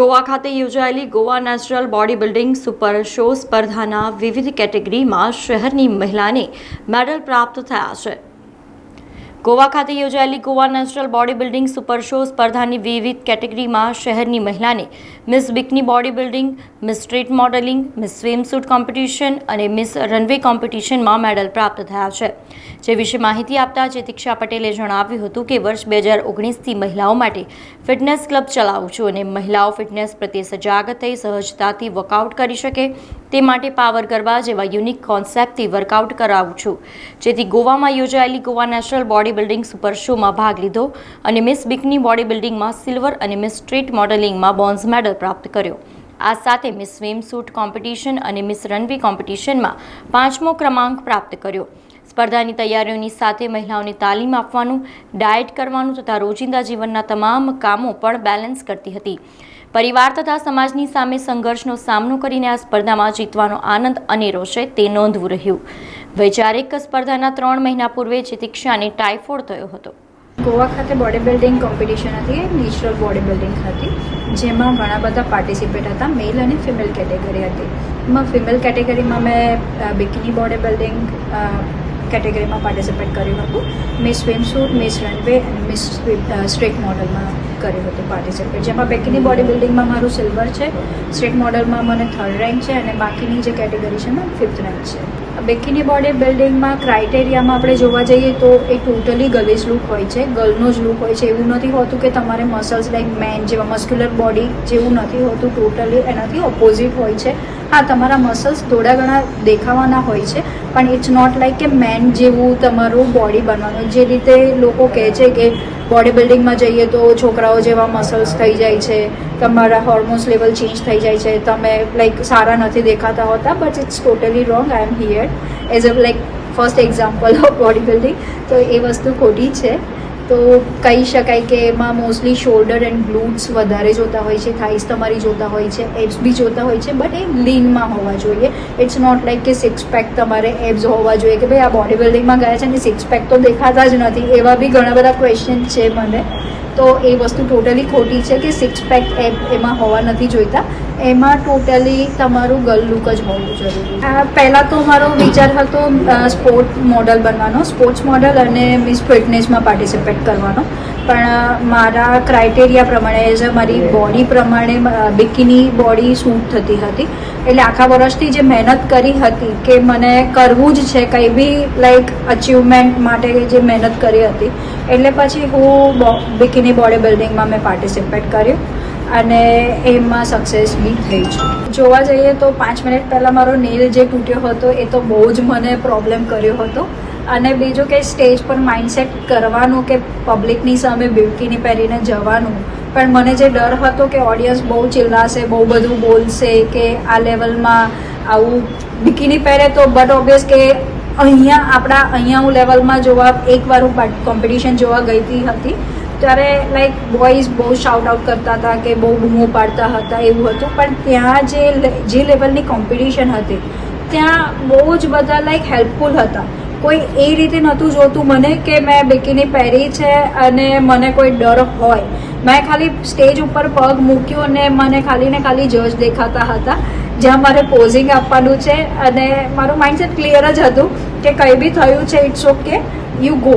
ગોવા ખાતે યોજાયેલી Goa natural body building super show સ્પર્ધાના વિવિધ કેટેગરીમાં શહેરની મહિલાને મેડલ પ્રાપ્ત થયા છે. ગોવા ખાતે યોજાયેલી Goa national body building super show સ્પર્ધાની વિવિધ કેટેગરીમાં શહેરની મહિલાને miss bikini body building miss street modelling, miss swimsuit competition અને મિસ રનવે કોમ્પિટિશનમાં મેડલ પ્રાપ્ત થયા છે. જે વિશે માહિતી આપતા ચેતિક્ષા પટેલે જણાવ્યું હતું કે વર્ષ બે હજાર ઓગણીસથી મહિલાઓ માટે ફિટનેસ ક્લબ ચલાવું છું અને મહિલાઓ ફિટનેસ પ્રત્યે સજાગ થઈ સહજતાથી વર્કઆઉટ કરી શકે તે માટે પાવર ગરબા જેવા યુનિક કોન્સેપ્ટથી વર્કઆઉટ કરાવું છું. જેથી ગોવામાં યોજાયેલી Goa national body building super શોમાં ભાગ લીધો અને મિસ બિકની બોડી બિલ્ડિંગમાં સિલ્વર અને મિસ સ્ટ્રીટ મોડેલિંગમાં બોન્ઝ મેડલ પ્રાપ્ત કર્યો. આ સાથે મિસ સ્વિમ સૂટ કોમ્પિટિશન અને મિસ રનવી કોમ્પિટિશનમાં પાંચમો ક્રમાંક પ્રાપ્ત કર્યો. સ્પર્ધાની તૈયારીઓની સાથે મહિલાઓને તાલીમ આપવાનું, ડાયટ કરવાનું તથા રોજિંદા જીવનના તમામ કામો પણ બેલેન્સ કરતી હતી. પરિવાર તથા સમાજની સામે સંઘર્ષનો સામનો કરીને આ સ્પર્ધામાં જીતવાનો આનંદ અનેરો છે તે નોંધવું રહ્યું. વૈચારિક સ્પર્ધાના ત્રણ મહિના પૂર્વે જીતિક્ષાને ટાઇફોઇડ થયો હતો. ગોવા ખાતે બોડી બિલ્ડિંગ કોમ્પિટિશન હતી નેચરલ બોડી બિલ્ડિંગ હતી જેમાં ઘણા બધા પાર્ટિસિપેટ હતા મેલ અને ફિમેલ કેટેગરી હતી. એમાં ફિમેલ કેટેગરીમાં મેં બિકિની બોડી બિલ્ડિંગ કેટેગરીમાં પાર્ટિસિપેટ કર્યું હતું. મિસ સ્વિમસૂટ મિસ રનવે અને મિસ સ્ટ્રીટ મોડલમાં કર્યું હતું પાર્ટિસિપેટ જેમાં બેકીની બોડી બિલ્ડિંગમાં મારું સિલ્વર છે. સ્ટ્રીટ મોડલમાં મને થર્ડ રેન્ક છે અને બાકીની જે કેટેગરી છે એમાં ફિફ્થ રેન્ક છે. બેકીની બોડી બિલ્ડિંગમાં ક્રાઇટેરિયામાં આપણે જોવા જઈએ તો એ ટોટલી ગર્લિશ લુક હોય છે. ગર્લનો જ લુક હોય છે. એવું નથી હોતું કે તમારે મસલ્સ લાઈક મેન જેવા મસ્ક્યુલર બોડી જેવું નથી હોતું. ટોટલી એનાથી ઓપોઝિટ હોય છે. હા, તમારા મસલ્સ થોડા ઘણા દેખાવાના હોય છે પણ ઇટ્સ નોટ લાઈક કે મેન જેવું તમારું બોડી બનવાનું. જે રીતે લોકો કહે છે કે બોડી બિલ્ડિંગમાં જઈએ તો છોકરાઓ જેવા મસલ્સ થઈ જાય છે, તમારા હોર્મોન્સ લેવલ ચેન્જ થઈ જાય છે, તમે લાઈક સારા નથી દેખાતા હોતા but it's totally wrong I am here as a like first example of body building તો એ વસ્તુ ખોટી છે. તો કહી શકાય કે એમાં મોસ્ટલી શોલ્ડર એન્ડ ગ્લુટ્સ વધારે જોતા હોય છે થાઈસ તમારી જોતા હોય છે એબ્સ બી જોતા હોય છે બટ એ લીનમાં હોવા જોઈએ. ઇટ્સ નોટ લાઈક કે સિક્સ પેક તમારે એબ્સ હોવા જોઈએ કે ભાઈ આ બોડી બિલ્ડિંગમાં ગયા છે અને સિક્સ પેક તો દેખાતા જ નથી, એવા બી ઘણા બધા ક્વેશ્ચન છે મને. તો એ વસ્તુ ટોટલી ખોટી છે કે સિક્સ પેક એબ એમાં હોવા નથી જોઈતા. એમાં ટોટલી તમારું ગર્લ લુક જ હોવું જરૂરી. પહેલાં તો મારો વિચાર હતો સ્પોર્ટ મોડલ બનવાનો સ્પોર્ટ્સ મોડલ અને મિસ ફિટનેસમાં પાર્ટિસિપેટ કરવાનો. પણ મારા ક્રાઇટેરિયા પ્રમાણે એઝ અ મારી બોડી પ્રમાણે બિકીની બોડી સૂટ થતી હતી. એટલે આખા વર્ષથી જે મહેનત કરી હતી કે મને કરવું જ છે, કંઈ બી લાઈક અચીવમેન્ટ માટે જે મહેનત કરી હતી. એટલે પછી હું બિકીની બોડી બિલ્ડિંગમાં મેં પાર્ટિસિપેટ કર્યું. અને એમાં સક્સેસ બી થઈ છું. જોવા જઈએ તો પાંચ મિનિટ પહેલાં મારો નેલ જે તૂટ્યો હતો, એ તો બહુ જ મને પ્રોબ્લેમ કર્યો હતો. અને બીજું કે સ્ટેજ પર માઇન્ડસેટ કરવાનું કે પબ્લિકની સામે બિલકીની પહેરીને જવાનું. પણ મને જે ડર હતો કે ઓડિયન્સ બહુ ચિલ્લાશે, બહુ બધું બોલશે કે આ લેવલમાં આવું બિકીની પહેરે તો બટ ઓબ્વિયસ કે અહીંયા આપણા, અહીંયા હું લેવલમાં જોવા એકવાર હું કોમ્પિટિશન જોવા ગઈ હતી હતી. ત્યારે લાઈક બોયઝ બહુ શાઉટ આઉટ કરતા હતા કે બહુ બૂમો પાડતા હતા, એવું હતું. પણ ત્યાં જે જે લેવલની કોમ્પિટિશન હતી, ત્યાં બહુ જ બધા લાઈક હેલ્પફુલ હતા. કોઈ એ રીતે નહોતું જોતું મને કે મેં બિકીની પહેરી છે અને મને કોઈ ડર હોય. મેં ખાલી સ્ટેજ ઉપર પગ મૂક્યો અને મને ખાલી ને ખાલી જજ દેખાતા હતા, જ્યાં મારે પોઝિંગ આપવાનું છે. અને મારું માઇન્ડસેટ ક્લિયર જ હતું કે કંઈ બી થયું છે ઇટ્સ ઓકે યુ ગો